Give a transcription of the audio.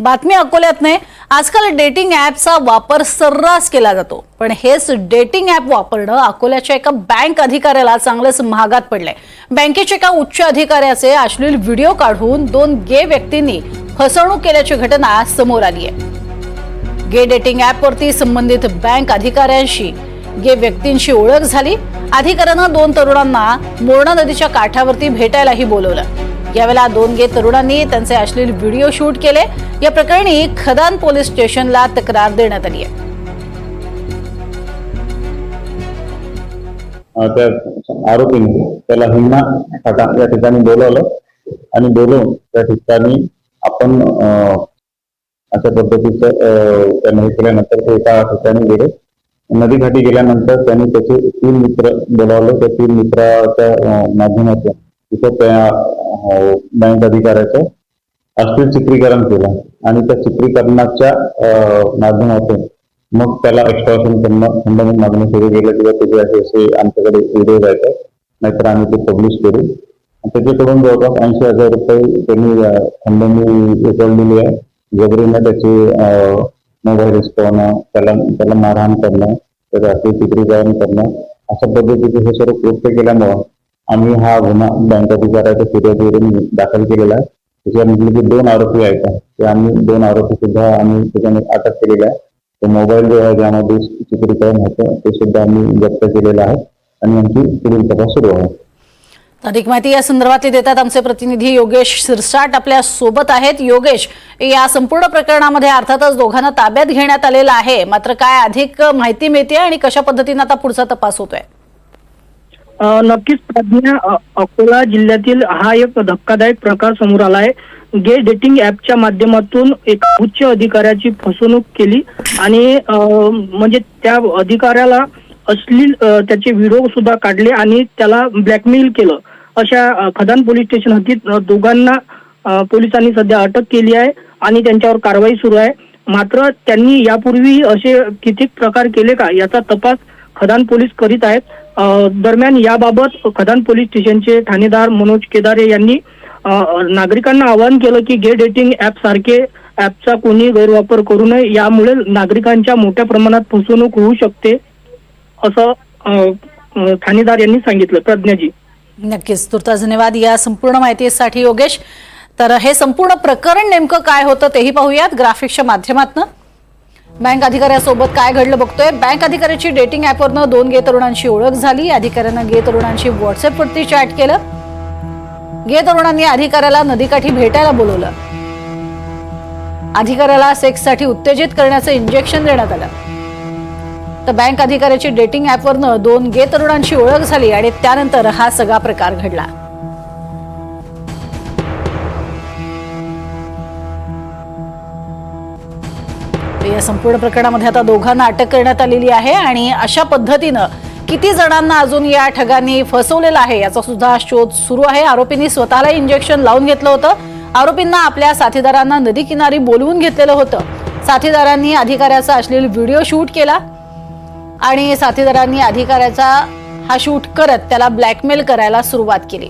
बातमी अकोल्यात नाही. आजकाल डेटिंग ॲपचा वापर सर्रास केला जातो. पण हेच डेटिंग ॲप वापरणं अकोल्याच्या एका बँक अधिकाऱ्याला चांगलंच महागात पडलंय. बँकेच्या एका उच्च अधिकाऱ्याचे अश्लील व्हिडिओ काढून दोन गे व्यक्तींनी फसवणूक केल्याची घटना समोर आली आहे. गे डेटिंग ॲपवरती संबंधित बँक अधिकाऱ्यांशी गे व्यक्तींशी ओळख झाली. अधिकाऱ्यानं दोन तरुणांना मोरणा नदीच्या काठावरती भेटायलाही बोलवलं. यावेळेला दोन गे तरुणांनी त्यांचे अश्लील व्हिडिओ शूट केले. या प्रकरणी खदान पोलीस स्टेशनला तक्रार देण्यात आली आहे. त्या आरोपीने त्याला हिंगणा फाटा या ठिकाणी बोलावलं आणि बोलवून त्या ठिकाणी आपण अशा पद्धतीचं अं, त्याने हे केल्यानंतर ते एका ठिकाणी गेले. नदीघाटी गेल्यानंतर त्यांनी त्याचे तीन मित्र बोलावले. त्या तीन मित्राच्या माध्यमातून तिथं त्या बँक अधिकाऱ्याचं अश्लील चित्रीकरण केलं आणि त्या चित्रीकरणाच्या माध्यमातून मग त्याला एक्स्ट्रॉशन करणं खंडन मागणं सुरू केलं किंवा त्याचे असे असे आमच्याकडे व्हिडिओ जायचे नाहीतर आम्ही ते पब्लिश करू. त्याच्याकडून जवळपास ऐंशी हजार रुपये त्यांनी अं, खंडणी उचललेली आहे. जबरीनं त्याचे मोबाईल हिसकवणं त्याला त्याला मारहाण करणं त्याचं असे चित्रीकरण करणं अशा पद्धतीचे हे सर्व कृत्य केल्यामुळं आम्ही हा गुन्हा बँक अधिकाऱ्याच्या फिर्यादीवरून दाखल केलेला. आहे त्याच्यामधले जे दोन आरोपी आहेत. ते आम्ही दोन आरोपी सुद्धा आम्ही त्याच्यामध्ये अटक केलेला आहे. तो मोबाईल जो आहे ज्यामध्ये चित्रीकरण होतं ते सुद्धा आम्ही जप्त केलेलं आहे. आणि आमची पुढील तपास सुरू आहे. अधिक माहिती या संदर्भातली देतात आमचे प्रतिनिधी योगेश सिरसाट आपल्यासोबत आहेत योगेश. या संपूर्ण प्रकरणामध्ये अर्थातच दोघांना ताब्यात घेण्यात आलेलं आहे. मात्र काय अधिक माहिती मिळते आणि कशा पद्धतीने आता पुढचा तपास होतोय? नक्कीच प्रज्ञा अकोला जिल्ह्यातील हा एक धक्कादायक प्रकार समोर आला आहे. गे डेटिंग ऍपच्या माध्यमातून एका उच्च अधिकाऱ्याची फसवणूक केली आणि म्हणजे त्या अधिकाऱ्याला अश्लील त्याचे व्हिडिओ सुद्धा काढले आणि त्याला ब्लॅकमेल केलं. अशा खदान पोलीस स्टेशन हद्दीत दोघांना पोलिसांनी सध्या अटक केली आहे आणि त्यांच्यावर कारवाई सुरू आहे. मात्र त्यांनी यापूर्वी असे किती प्रकार केले का याचा तपास खदान पोलीस करीत आहेत. दरम्यान याबाबत खदान पोलीस स्टेशनचे ठाणेदार मनोज केदारे यांनी नागरिकांना आवाहन केलं की गे डेटिंग ऍप सारखे ऍपचा कोणी गैरवापर करू नये. यामुळे नागरिकांच्या मोठ्या प्रमाणात फसवणूक होऊ शकते असं ठाणेदार यांनी सांगितलं. प्रज्ञाजी. नक्कीच. तुर्तास धन्यवाद या संपूर्ण माहितीसाठी योगेश. तर हे संपूर्ण प्रकरण नेमकं काय होतं तेही पाहूयात. ग्राफिक्सच्या माध्यमातून बँक अधिकाऱ्यासोबत काय घडलं बघतोय. बँक अधिकाऱ्याची डेटिंग ऍपवरनं दोन गे तरुणांची ओळख झाली. अधिकाऱ्यानं गे तरुणांची व्हॉट्सअपवरती चॅट केलं. गे तरुणांनी अधिकाऱ्याला नदीकाठी भेटायला बोलवलं. अधिकाऱ्याला सेक्ससाठी उत्तेजित करण्याचं इंजेक्शन देण्यात आलं. तर बँक अधिकाऱ्याची डेटिंग ऍपवरनं दोन गे तरुणांची ओळख झाली आणि त्यानंतर हा सगळा प्रकार घडला. या संपूर्ण प्रकरणामध्ये आता दोघांना अटक करण्यात आलेली आहे आणि अशा पद्धतीनं किती जणांना अजून या ठगांनी फसवलेलं आहे याचा सुद्धा शोध सुरू आहे. आरोपींनी स्वतःला इंजेक्शन लावून घेतलं होतं. आरोपींना आपल्या साथीदारांना नदी किनारी बोलवून घेतलेलं होतं. साथीदारांनी अधिकाऱ्याचा अश्लील व्हिडिओ शूट केला आणि साथीदारांनी अधिकाऱ्याचा हा शूट करत त्याला ब्लॅकमेल करायला सुरुवात केली.